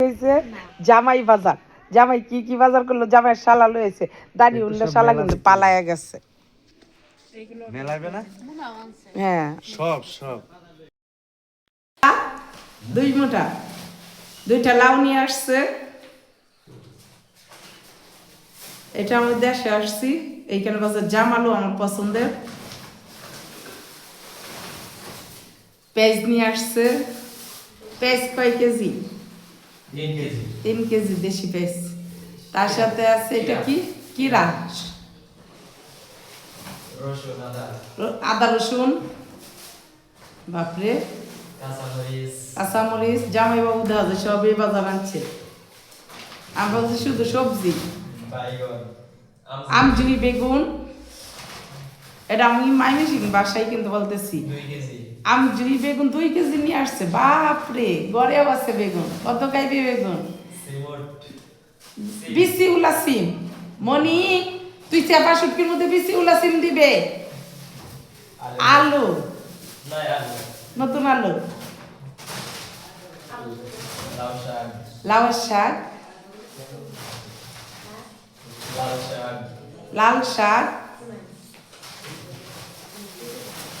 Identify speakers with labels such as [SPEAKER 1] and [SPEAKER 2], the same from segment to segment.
[SPEAKER 1] হয়েছে জামাই বাজার। জামাই কি কি বাজার করল? জামাই শালা লয়েছে দাড়ি উল্লে শালা কিন্তু পালায়া গেছে। হ্যাঁ।
[SPEAKER 2] সব সব।
[SPEAKER 1] দুই মোটা। দুইটা লাউ নিয়ে আসছে। এটা আমি দেশে আসছি। এইখানে বাজার জামালু আমার পছন্দের। পেঁয়াজ নিয়ে আসছে। পেঁয়াজ কয় কেজি?
[SPEAKER 2] তিন কেজি
[SPEAKER 1] দেশি পেঁয়াজ তার সাথে আছে এটা কি কিরা
[SPEAKER 2] আদা
[SPEAKER 1] রসুন বাপরে
[SPEAKER 2] কাঁচামরিচ
[SPEAKER 1] জামাইবাবু দেখা যায় বাজার আনছে আমরা বলছি শুধু সবজি আমজুই বেগুন এটা আমি মাইমেসি বাসায় কিন্তু বলতেছি
[SPEAKER 2] দুই কেজি
[SPEAKER 1] আমজুই বেগুন দুই কেজি নিয়ে আসছে বাপরে গড়েও আছে বেগুন কত খাইবে বেগুন? বিসি উলা সিম। মনি তুই চেপা শুটকির মধ্যে বিসি উলা সিম দিবে। আলু। নতুন আলু।
[SPEAKER 2] লাউ শাক। লাল শাক।
[SPEAKER 1] লাল শাক।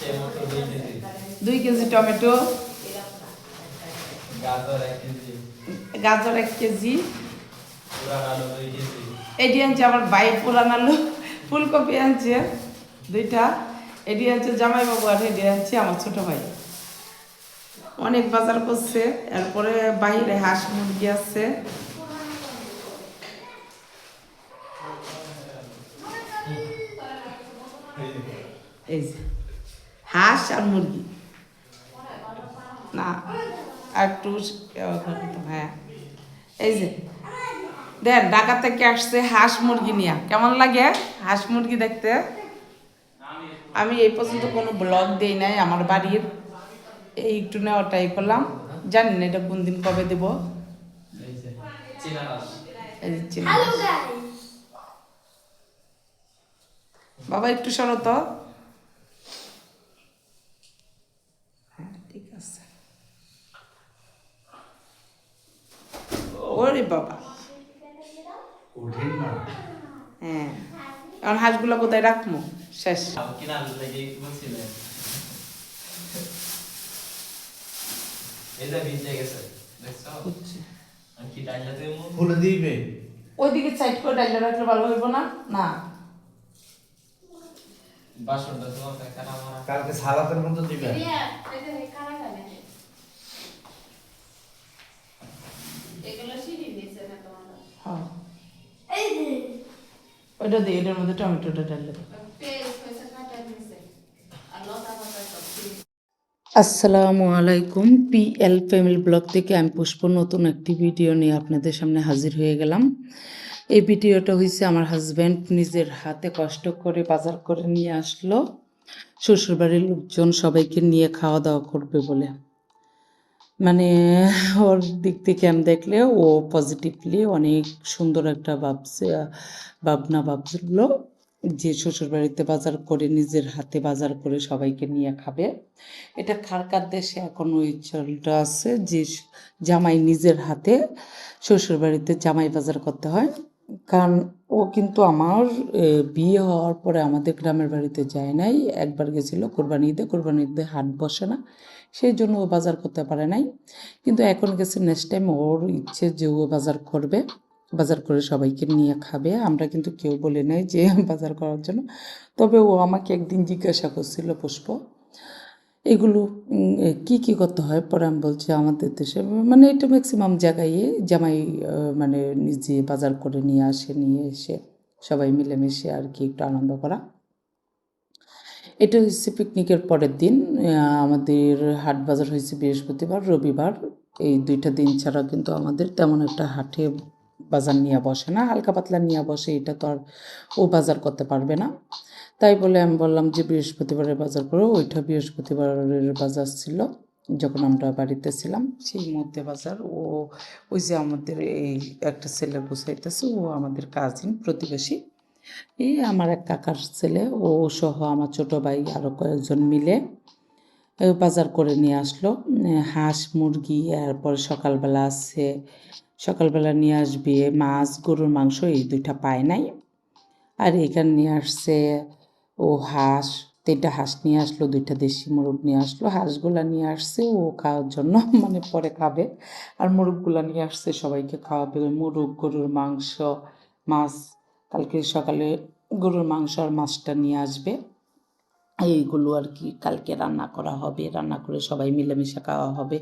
[SPEAKER 2] টমেটো দুই কেজি
[SPEAKER 1] টমেটো
[SPEAKER 2] গাজর এক কেজি।
[SPEAKER 1] এটি আনছে আমার ভাই পুরান আলু। ফুলকপি আনছে দুইটা। এটি আনছে জামাইবাবু আর এটি আনছে আমার ছোট ভাই। অনেক বাজার করছে এরপরে বাইরে হাঁস মুরগি আছে। এই যে হাঁস আর মুরগি। না, আর একটু হ্যাঁ। এই যে, দেখ, ঢাকা থেকে আসছে হাঁস মুরগি নিয়ে। কেমন লাগে হাঁস মুরগি দেখতে? আমি এই পর্যন্ত কোনো ব্লগ দেই নাই, আমার বাড়ির। এই একটু নেওয়াটাই করলাম। জানি না এটা কোন দিন কবে দেব। বাবা, একটু সরো তো হ্যাঁ ঠিক আছে ওরে বাবা। হ্যাঁ। হাঁসগুলো কোথায় রাখব? শেষ। ওইদিকে সাইড করে ডাইলে রাখলে ভালো হইব না? না।
[SPEAKER 2] বাসনটা তোমার
[SPEAKER 3] কালকে সালাতের দিবে।
[SPEAKER 1] ওইটা দিয়ে, এটার মধ্যে টমেটোটা দাও। আসসালামু আলাইকুম পি এল ফ্যামিলি ব্লগ থেকে আমি পুষ্প, নতুন একটি ভিডিও নিয়ে আপনাদের সামনে হাজির হয়ে গেলাম। এই ভিডিওটা হয়েছে আমার হাজব্যান্ড নিজের হাতে কষ্ট করে বাজার করে নিয়ে আসলো। শ্বশুরবাড়ির লোকজন সবাইকে নিয়ে খাওয়া দাওয়া করবে বলে। মানে ওর দিক থেকে আমি দেখলে ও পজিটিভলি অনেক সুন্দর একটা ভাবছে ভাবনা ভাবলো যে শ্বশুরবাড়িতে বাজার করে, নিজের হাতে বাজার করে সবাইকে নিয়ে খাবে। এটা খারকার দেশে এখন ওই চলটা আছে? যে জামাই নিজের হাতে শ্বশুরবাড়িতে জামাই বাজার করতে হয়। কারণ ও কিন্তু আমার বিয়ে হওয়ার পরে আমাদের গ্রামের বাড়িতে যায় নাই। একবার গেছিল কোরবানি ঈদে কোরবানি ঈদে হাট বসে না। সেই জন্য ও বাজার করতে পারে নাই। কিন্তু এখন গেছে নেক্সট টাইম ওর ইচ্ছে যে ও বাজার করবে, বাজার করে সবাইকে নিয়ে খাবে। আমরা কিন্তু কেউ বলে নাই যে বাজার করার জন্য। তবে ও আমাকে একদিন জিজ্ঞাসা করছিল, পুষ্প, এগুলো কি কি করতে হয়? পরে আমি বলছি, আমাদের দেশে মানে এটা ম্যাক্সিমাম জায়গায় জামাই মানে নিজে বাজার করে নিয়ে আসে, নিয়ে এসে সবাই মিলেমিশে আর কি একটু আনন্দ করা। এটা হচ্ছে পিকনিকের পরের দিন আমাদের হাট বাজার হয়েছে বৃহস্পতিবার, রবিবার। এই দুইটা দিন ছাড়া কিন্তু আমাদের তেমন একটা হাটে বাজার নিয়ে বসে না, হালকা পাতলা নিয়ে বসে, এটা তো আর ও বাজার করতে পারবে না। তাই বলে আমি বললাম যে বৃহস্পতিবারের বাজার করো, ওইটা বৃহস্পতিবারের বাজার ছিল, যখন আমরা বাড়িতে ছিলাম, সেই মধ্যে বাজার। ও, ওই যে আমাদের এই একটা ছেলে বসাইতেছে ও আমাদের কাজিন প্রতিবেশী। এই আমার এক কাকার ছেলে, ও সহ আমার ছোট ভাই আরও কয়েকজন মিলে বাজার করে নিয়ে আসলো। হাঁস, মুরগি, এরপর সকালবেলা আছে, সকালবেলা নিয়ে আসবে মাছ, গরুর মাংস, এই দুইটা পায় নাই। আর এখানে নিয়ে আসছে ও হাঁস, তিনটা হাঁস নিয়ে আসলো, দুইটা দেশি মোরগ নিয়ে আসলো। হাঁসগুলা নিয়ে আসছে, ও খাওয়ার জন্য মানে পরে খাবে। আর মোরগগুলা নিয়ে আসছে, সবাইকে খাওয়াবে। মোরগ, গরুর মাংস, মাছ কালকে সকালে গরুর মাংস আর মাছটা নিয়ে আসবে। এইগুলো আর কি কালকে রান্না করা হবে। রান্না করে সবাই মিলেমিশে খাওয়া হবে,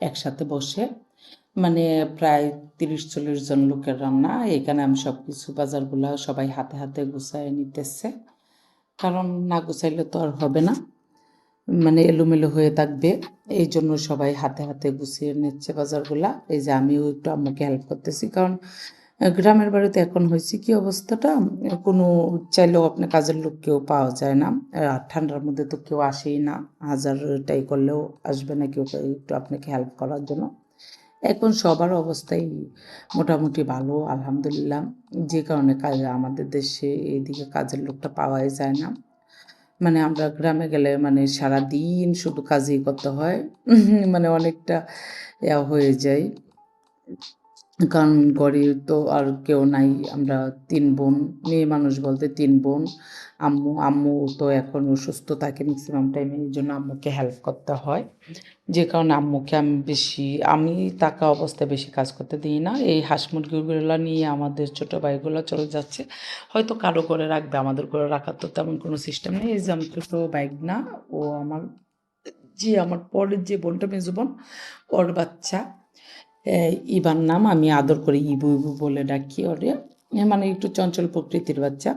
[SPEAKER 1] একসাথে বসে। মানে প্রায় তিরিশ চল্লিশ জন লোকের রান্না। এখানে আমি সব কিছু বাজারগুলো সবাই হাতে হাতে গুছায় নিতেছে। কারণ না গুছাইলে তো আর হবে না। মানে এলোমেলো হয়ে থাকবে। এই জন্য সবাই হাতে হাতে গুছিয়ে নিচ্ছে বাজারগুলা। এই যে আমিও একটু আম্মুকে হেল্প করতেছি। কারণ গ্রামের বাড়িতে এখন হয়েছে কি অবস্থাটা? কোনো চাইলেও আপনার কাজের লোক কেউ পাওয়া যায় না। আর ঠান্ডার মধ্যে তো কেউ আসেই না। হাজারটাই করলেও আসবে না কেউ একটু আপনাকে হেল্প করার জন্য। এখন সবার অবস্থাই মোটামুটি ভালো, আলহামদুলিল্লাহ। যে কারণে কাজ আমাদের দেশে এদিকে কাজের লোকটা পাওয়াই যায় না। মানে আমরা গ্রামে গেলে মানে সারা দিন শুধু কাজই করতে হয়। মানে অনেকটা হয়ে যায়। কারণ ঘরে তো আর কেউ নাই, আমরা তিন বোন, মেয়ে মানুষ বলতে তিন বোন। আম্মু আম্মু তো এখন অসুস্থ থাকে ম্যাক্সিমাম টাইমে এই জন্য আম্মুকে হেল্প করতে হয়। যে কারণে আম্মুকে আমি বেশি, আমি টাকা অবস্থায় বেশি কাজ করতে দিই না। এই হাঁস মুরগিগুলো নিয়ে আমাদের ছোটো ভাইগুলো চলে যাচ্ছে। হয়তো কারও করে রাখবে, আমাদের করে রাখার তো তেমন কোনো সিস্টেম নেই। এই যে আমি ছোটো বাইক না, ও আমার, যে আমার পরের যে বোনটা, মেজো বোন, ওর বাচ্চা। ইবার নাম আমি আদর করে, ইবু ইবু বলে ডাকি ওরে। মানে একটু চঞ্চল প্রকৃতির বাচ্চা।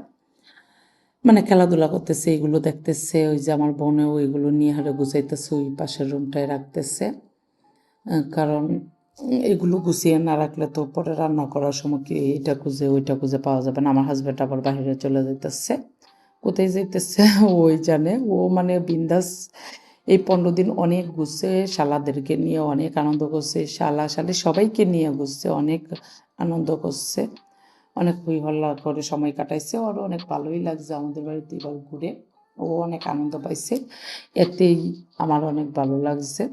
[SPEAKER 1] মানে খেলাধুলা করতেছে, এগুলো দেখতেছে, ওই যে আমার বোনেও এগুলো নিয়ে হারে গুছাইতেছে, ওই পাশের রুমটায় রাখতেছে। কারণ এগুলো গুছিয়ে না রাখলে তো পরে রান্না করার সময় কি এটা খুঁজে, ওইটা খুঁজে পাওয়া যাবে না। আমার হাজব্যান্ড আবার বাইরে চলে যাইতেছে। কোথায় যাইতেছে? ওই জানে। ও মানে বিন্দাস এই পনেরো দিন অনেক ঘুরছে, শালাদেরকে নিয়ে অনেক আনন্দ করছে, শালা শালি সবাইকে নিয়ে ঘুরছে, অনেক আনন্দ করছে, অনেক হই হল্লা করে সময় কাটাইছে ওর অনেক ভালোই লাগছে আমাদের বাড়িতে এবার ঘুরে। ও অনেক আনন্দ পাইছে, এতেই আমার অনেক ভালো লাগছে।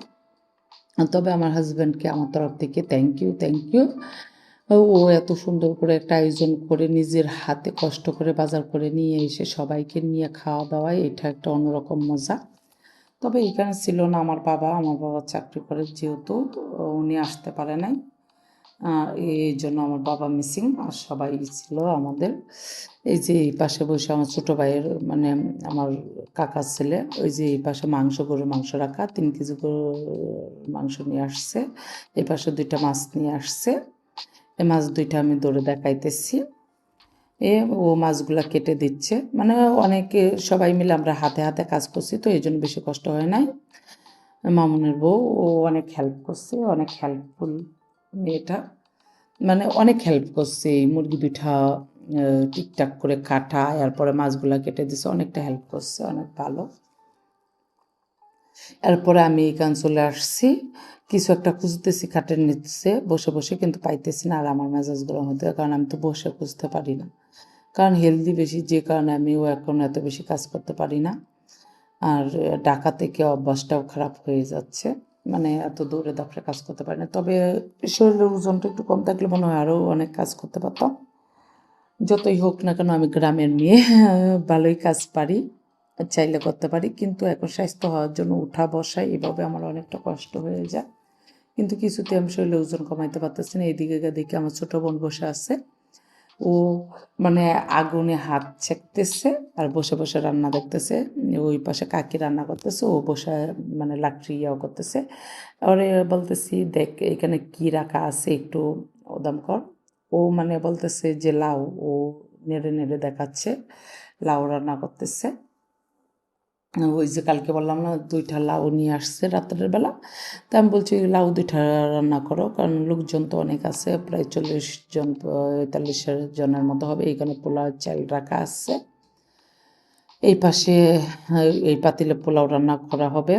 [SPEAKER 1] তবে আমার হাজব্যান্ডকে আমার তরফ থেকে থ্যাংক ইউ থ্যাংক ইউ ও এত সুন্দর করে একটা আয়োজন করে নিজের হাতে কষ্ট করে বাজার করে নিয়ে এসে সবাইকে নিয়ে খাওয়া দাওয়া এটা একটা অন্যরকম মজা। তবে এখানে ছিল না আমার বাবা। আমার বাবা চাকরি করে যেহেতু উনি আসতে পারে নাই। এই জন্য আমার বাবা মিসিং আর সবাই ছিল আমাদের। এই যে এই পাশে বসে আমার ছোটো ভাইয়ের মানে আমার কাকা ছেলে, ওই যে এই পাশে মাংস, গরুর মাংস রাখা, তিন কেজি গরুর মাংস নিয়ে আসছে। এই পাশে দুইটা মাছ নিয়ে আসছে। এই মাছ দুইটা আমি দৌড়ে দেখাইতেছি। এ ও মাছগুলা কেটে দিচ্ছে। মানে অনেকে সবাই মিলে আমরা হাতে হাতে কাজ করছি তো এই জন্য বেশি কষ্ট হয় নাই। মামুনের বউ ও অনেক হেল্প করছে অনেক হেল্পফুল মেয়েটা। মানে অনেক হেল্প করছে মুরগি আহ, ঠিকঠাক করে কাটা এরপরে মাছগুলা কেটে দিছে অনেকটা হেল্প করছে অনেক ভালো। এরপরে আমি এখান চলে আসছি। কিছু একটা খুঁজতেছি, খাটের নিচে বসে বসে কিন্তু পাইতেছি না আর আমার মেজাজ গরম হতে কারণ আমি তো বসে খুঁজতে পারি না। কারণ হেলদি বেশি, যে কারণে আমিও এখন এত বেশি কাজ করতে পারি না। আর ডাকা থেকে অভ্যাসটাও খারাপ হয়ে যাচ্ছে। মানে এত দৌড়ে দাপড়ে কাজ করতে পারি না। তবে শরীরের ওজনটা একটু কম থাকলে মনে হয় আরও অনেক কাজ করতে পারতাম। যতই হোক না কেন আমি গ্রামের মেয়ে, ভালোই কাজ পারি, চাইলে করতে পারি। কিন্তু এখন স্বাস্থ্য হওয়ার জন্য উঠা বসা এভাবে আমার অনেকটা কষ্ট হয়ে যায়। কিন্তু কিছুতে আমি শরীরে ওজন কমাইতে পারতেছি না এইদিকে দেখে আমার ছোট বোন বসে আছে। ও মানে আগুনে হাত ছেঁকতেছে আর বসে বসে রান্না দেখতেছে। ওই পাশে কাকি রান্না করতেছে, ও বসে মানে লাকড়ি ইয়াও করতেছে। ওরে বলতেছি, দেখ, এখানে কি রাখা আছে একটু ওদাম কর। ও মানে বলতেছে যে লাউ, ও নেড়ে নেড়ে দেখাচ্ছে, লাউ রান্না করতেছে। ওই যে কালকে বললাম না, দুইটা লাউ নিয়ে আসছে রাত্রের বেলা। তা আমি বলছি লাউ দুইটা রান্না করো, কারণ লোকজন তো অনেক আছে, প্রায় চল্লিশ জন পঁয়তাল্লিশ জনের মতো হবে, এইখানে পোলাও চাল রাখা আছে। এই পাশে, এই পাতিলে পোলাও রান্না করা হবে।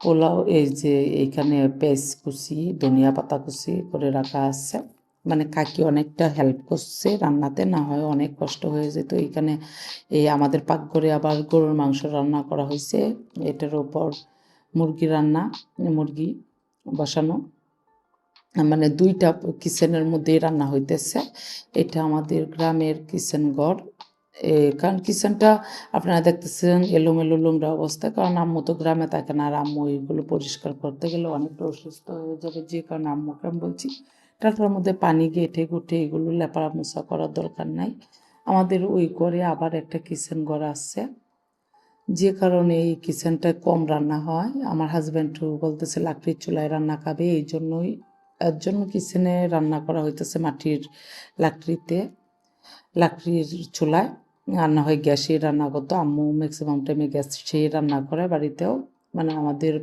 [SPEAKER 1] পোলাও এই যে এইখানে পেঁয়াজ কুচি, ধনিয়া পাতা কুচি করে রাখা আছে। মানে কাকি অনেকটা হেল্প করছে রান্নাতে, না হয় অনেক কষ্ট হয়ে যেত। এইখানে এই আমাদের পাকঘরে আবার গরুর মাংস রান্না করা হয়েছে। এটার উপর মুরগি রান্না, মুরগি বসানো। মানে দুইটা কিচেনের মধ্যেই রান্না হইতেছে। এটা আমাদের গ্রামের কিচেন ঘর। কারণ কিচেনটা আপনারা দেখতেছেন এলোমেলো লোমরা অবস্থা। কারণ আম্মু তো গ্রামে থাকে না। আর আম্মু এগুলো পরিষ্কার করতে গেলে অনেকটা অসুস্থ হয়ে যাবে। যে কারণে আম্মুকে আমি বলছি তারপর মধ্যে পানি গেটে গুটে এগুলো লেপাড়া মোছা করার দরকার নাই। আমাদের ওই ঘরে আবার একটা কিচেন ঘর আছে। যে কারণে এই কিচেনটা কম রান্না হয়। আমার হাজব্যান্ডও বলতেছে, লাকড়ির চুলায় রান্না খাবে। এই জন্যই, এর জন্য কিচেনে রান্না করা হইতেছে মাটির লাকড়িতে। লাকড়ির চুলায় রান্না হয় গ্যাসে রান্না করতো আম্মু ম্যাক্সিমাম টাইমে গ্যাস সেই রান্না করে বাড়িতেও। মানে আমাদের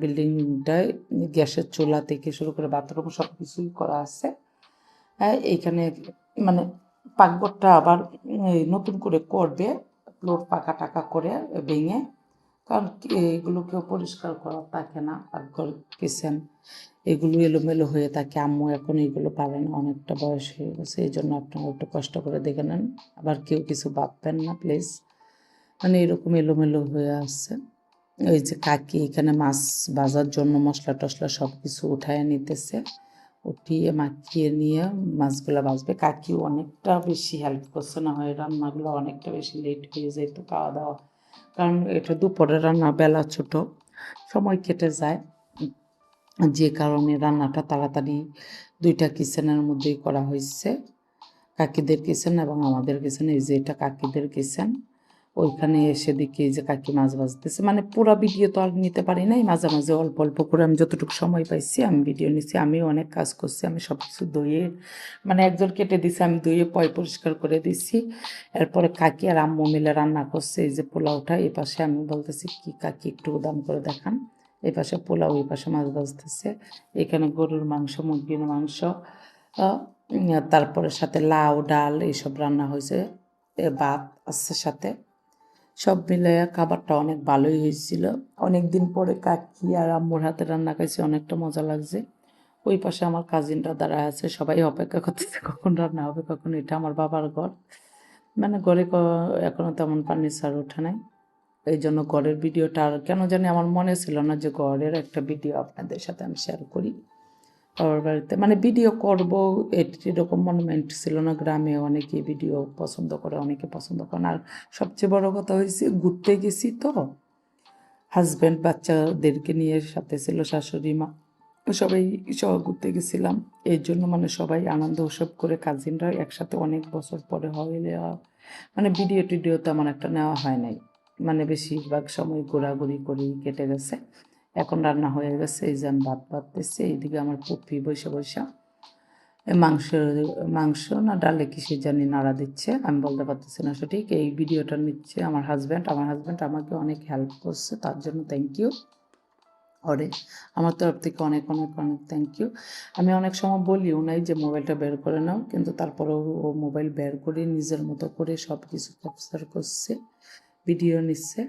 [SPEAKER 1] বিল্ডিংটায় গ্যাসের চুলা থেকে শুরু করে বাথরুম সব কিছুই করা আছে। হ্যাঁ এইখানে মানে পাকঘরটা আবার নতুন করে করবে, ফ্লোর পাকা টাকা করে ভেঙে। কারণ এগুলো কেউ পরিষ্কার করা থাকে না, পাকঘর, কিচেন, এগুলো এলোমেলো হয়ে থাকে। আম্মু এখন এগুলো পারে না অনেকটা বয়স হয়ে গেছে এই জন্য আপনারা একটু কষ্ট করে দেখে নেন। আবার কেউ কিছু ভাববেন না, প্লিজ। মানে এরকম এলোমেলো হয়ে আসছে ওই যে কাকি এখানে মাছ ভাজার জন্য মশলা টশলা সব কিছু উঠায় নিতেছে। উঠিয়ে মাখিয়ে নিয়ে মাছগুলো ভাজবে। কাকিও অনেকটা বেশি হেল্প করছে, না হয় রান্নাগুলো অনেকটা বেশি লেট হয়ে যেত খাওয়া দাওয়া। কারণ এটা দুপুরে রান্না, বেলা ছোট, সময় কেটে যায়। যে কারণে রান্নাটা তাড়াতাড়ি দুইটা কিচেনের মধ্যেই করা হয়েছে। কাকিদের কিচেন এবং আমাদের কিচেন এই যে এটা কাকিদের কিচেন ওইখানে এসে দেখি যে কাকি মাছ ভাজতেছে। মানে পুরো ভিডিও তো আর নিতে পারি নাই। মাঝে মাঝে অল্প অল্প করে আমি যতটুকু সময় পাইছি, আমি ভিডিও নিছি আমিও অনেক কাজ করছি, আমি সব কিছু ধুয়ে মানে একজন কেটে দিছে, আমি ধুয়ে পয় পরিষ্কার করে দিছি। এরপরে কাকি আর আম্মু মিলে রান্না করছে, এই যে পোলাওটা, এই পাশে আমি বলতেছি, কি কাকি, একটু দাম করে দেখান। এই পাশে পোলাও, এই পাশে মাছ ভাজতেছে। এখানে গরুর মাংস, মুরগির মাংস তারপরে সাথে লাউ, ডাল, এইসব রান্না হয়েছে ভাত আছে সাথে। সব মিলে খাবারটা অনেক ভালোই হয়েছিল। অনেক দিন পরে কাকি আর আম্মুর হাতে রান্না খাইছি, অনেকটা মজা লাগছে। ওই পাশে আমার কাজিনরা দাঁড়ায় আছে, সবাই অপেক্ষা করতেছে, কখন রান্না হবে, কখন এটা আমার বাবার ঘর। মানে ঘরে ক- এখনও তেমন ফার্নিচার ওঠে নাই। এই জন্য ঘরের ভিডিওটা আর কেন জানি আমার মনে ছিল না যে ঘরের একটা ভিডিও আপনাদের সাথে আমি শেয়ার করি। বাবার বাড়িতে মানে ভিডিও করব এরকম মনুমেন্ট ছিল না গ্রামে, অনেকে ভিডিও পছন্দ করে, অনেকে পছন্দ করে আর সবচেয়ে বড় কথা হয়েছে, ঘুরতে গেছি তো হাজব্যান্ড বাচ্চাদেরকে নিয়ে সাথে ছিল, শাশুড়ি, মা, সবাই সহ ঘুরতে গেছিলাম। এর জন্য মানে সবাই আনন্দ উৎসব করে কাজিনরা একসাথে অনেক বছর পরে হইলে মানে ভিডিও টিডিও তেমন একটা নেওয়া হয় নাই। মানে বেশিরভাগ সময় ঘোরাঘুরি করেই কেটে গেছে। এখন রান্না হয়ে গেছে, এই যে আমি ভাত ভাততেছি এইদিকে আমার পুপি বসে বসে। মাংস মাংস না ডালে কিসে জানি নাড়া দিচ্ছে, আমি বলতে পারতেছি না সঠিক এই ভিডিওটা নিচ্ছে আমার হাজব্যান্ড আমার হাজব্যান্ড আমাকে অনেক হেল্প করছে, তার জন্য থ্যাংক ইউ ওরে, আমার তরফ থেকে অনেক অনেক অনেক থ্যাংক ইউ আমি অনেক সময় বলিও নাই যে মোবাইলটা বের করে নাও, কিন্তু তারপরেও ও মোবাইল বের করে নিজের মতো করে সব কিছু ক্যাপচার করছে ভিডিও নিচ্ছে।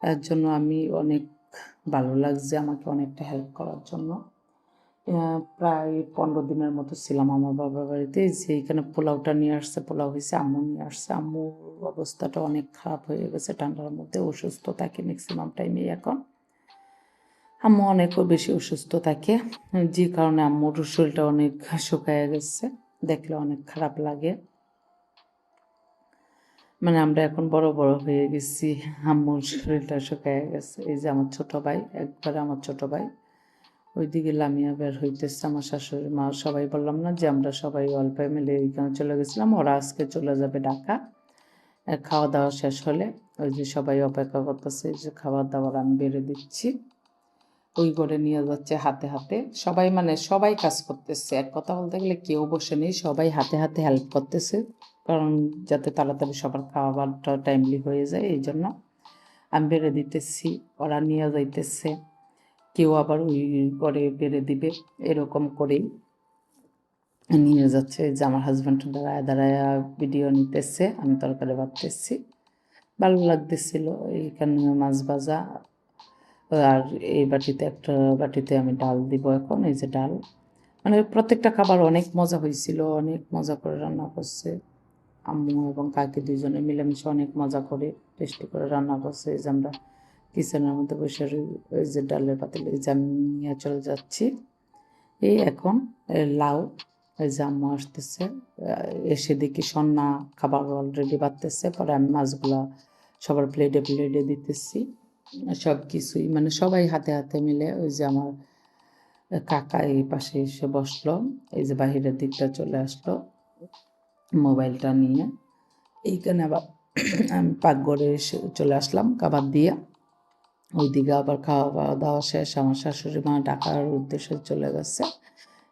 [SPEAKER 1] এর জন্য আমি অনেক ভালো লাগছে আমাকে অনেকটা হেল্প করার জন্য। প্রায় পনেরো দিনের মতো ছিলাম আমার বাবার বাড়িতে। যে এখানে পোলাওটা নিয়ে আসছে, পোলাও হয়েছে, আম্মু নিয়ে আসছে। আম্মুর অবস্থাটা অনেক খারাপ হয়ে গেছে, ঠান্ডার মধ্যে অসুস্থ থাকে ম্যাক্সিমাম টাইমে এখন। আম্মু অনেকও বেশি অসুস্থ থাকে, যে কারণে আম্মুর শরীরটা অনেক শুকায় গেছে, দেখলে অনেক খারাপ লাগে। মানে আমরা এখন বড় বড় হয়ে গেছি। আম্মুর শরীরটা শুকায় গেছে। এই যে আমার ছোট ভাই, একবারে আমার ছোট ভাই। ওইদিকে লামিয়া বের হইতেছে আমার শাশুড়ি মা। সবাই বললাম না যে আমরা সবাই অল ফ্যামিলি ওইখানে চলে গেছিলাম। ওরা আজকে চলে যাবে ঢাকা। খাওয়া দাওয়া শেষ হলে ওই যে সবাই অপেক্ষা করতেছে যে খাবার দাবার আমি বেড়ে দিচ্ছি। ওই করে নিয়ে যাচ্ছে হাতে হাতে। সবাই মানে সবাই কাজ করতেছে। এক কথা বলতে গেলে কেউ বসে নেই। সবাই হাতে হাতে হেল্প করতেছে। কারণ যাতে তাড়াতাড়ি সবার খাবারটা টাইমলি হয়ে যায়, এই জন্য আমি বেড়ে দিতেছি, ওরা নিয়ে যাইতেছে। কেউ আবার ওই করে বেড়ে দিবে, এরকম করেই নিয়ে যাচ্ছে। যে আমার হাজব্যান্ড দাঁড়ায় দাঁড়ায় ভিডিও নিতেছে, আমি তরকারি বাড়তেছি ভালো লাগতেছিল, এইখানে মাছ ভাজা। আর এই বাটিতে একটা বাটিতে আমি ডাল দিব এখন, এই যে ডাল। মানে প্রত্যেকটা খাবার অনেক মজা হয়েছিল, অনেক মজা করে রান্না করছে। আম্মু এবং কাকি দুজনে মিলেমিশে অনেক মজা করে, টেস্টি করে রান্না করছে। এই যে আমরা কিচেনের মধ্যে বসে ওই যে ডালের পাতিল এই যে আমি নিয়ে চলে যাচ্ছি। এই এখন লাউ, এই যে আম্মা আসতেছে এসে দেখি সন্না খাবার অলরেডি বাড়তেছে, পরে আমি মাছগুলা সবার প্লেটে প্লেটে দিতেছি। সব কিছুই মানে সবাই হাতে হাতে মিলে ওই যে আমার কাকা এই পাশে এসে বসল, এই যে বাহিরের দিকটা চলে আসলো। মোবাইলটা নিয়ে এইখানে আবার আমি পাকঘরে এসে চলে আসলাম, খাবার দিয়ে। ওইদিকে আবার খাওয়া দাওয়া শেষ, আমার শাশুড়ি মা ডাকার উদ্দেশ্যে চলে গেছে।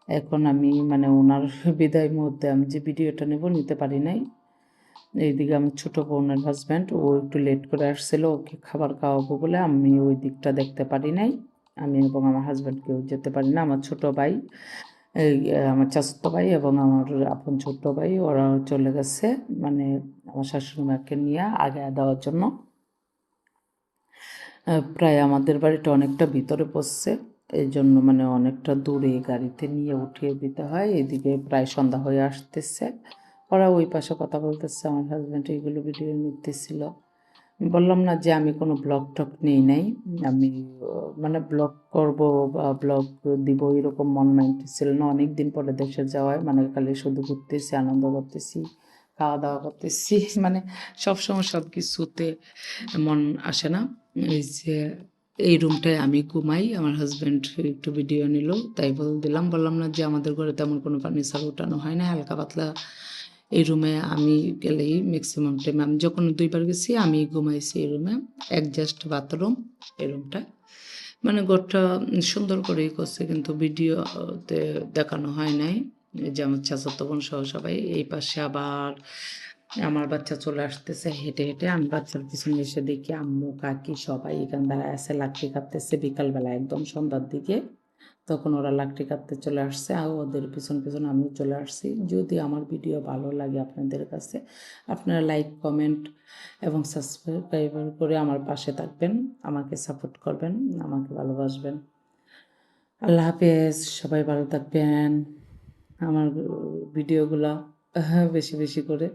[SPEAKER 1] এখন আমি মানে ওনার বিদায় মুহূর্তে আমি যে ভিডিওটা নেব নিতে পারি নাই। এইদিকে আমার ছোটো বোনের হাজব্যান্ড ও একটু লেট করে আসছিল, ওকে খাবার খাওয়াবো বলে আমি ওই দিকটা দেখতে পারি নাই। আমি এবং আমার হাজব্যান্ড কেউ যেতে পারি না, আমার ছোট ভাই। এই আমার চাচাতো ভাই এবং আমার আপন ছোট্ট ভাই, ওরা চলে গেছে মানে আমার শাশুড়ি মাকে নিয়ে আগে দেওয়ার জন্য। প্রায় আমাদের বাড়িটা অনেকটা ভিতরে পড়ছে, এই জন্য মানে অনেকটা দূরে গাড়িতে নিয়ে উঠিয়ে দিতে হয়, এদিকে প্রায় সন্ধ্যা হয়ে আসতেছে। ওরা ওই পাশে কথা বলতেছে, আমার হাজব্যান্ড এইগুলো ভিডিও নিতেছিল। বললাম না যে আমি কোনো ব্লগ টক নেই নাই। আমি মানে ব্লগ করব বা ব্লগ দিব এরকম মন মাইন্ড ছিল না অনেক দিন পরে দেশে যাওয়ায় মানে খালি শুধু ঘুরতেছি, আনন্দ করতেছি খাওয়া দাওয়া করতেছি মানে সবসময় সব কিছুতে মন আসে না। এই যে, এই রুমটায় আমি ঘুমাই, আমার হাজব্যান্ড একটু ভিডিও নিল, তাই বল, দিলাম। বললাম না যে আমাদের ঘরে তেমন কোনো ফার্নিচার ওঠানো হয় না হালকা পাতলা এই রুমে আমি গেলেই ম্যাক্সিমাম টাইম আমি যখন দুইবার গেছি, আমি ঘুমাইছি এই রুমে অ্যাডজাস্ট বাথরুম এই রুমটা মানে ঘরটা সুন্দর করেই করছে, কিন্তু ভিডিওতে দেখানো হয় নাই। যে আমার চাচাতো বোন সহ সবাই, এই পাশে আবার আমার বাচ্চা চলে আসতেছে, হেঁটে হেঁটে। আমি বাচ্চার পিছনে এসে দেখি, আম্মু, কাকি সবাই এখান দাঁড়ায় আছে লাকড়ি কাটতেছে বিকালবেলা একদম সন্ধ্যার দিকে। তখন ওরা লাকড়ি কাটতে চলে আসছে। আর ওদের পিছন পিছন আমিও চলে আসছি। যদি আমার ভিডিও ভালো লাগে আপনাদের কাছে, আপনারা লাইক, কমেন্ট এবং সাবস্ক্রাইব করে আমার পাশে থাকবেন, আমাকে সাপোর্ট করবেন, আমাকে ভালোবাসবেন। আল্লাহ হাফেজ, সবাই ভালো থাকবেন। আমার ভিডিওগুলো বেশি বেশি করে।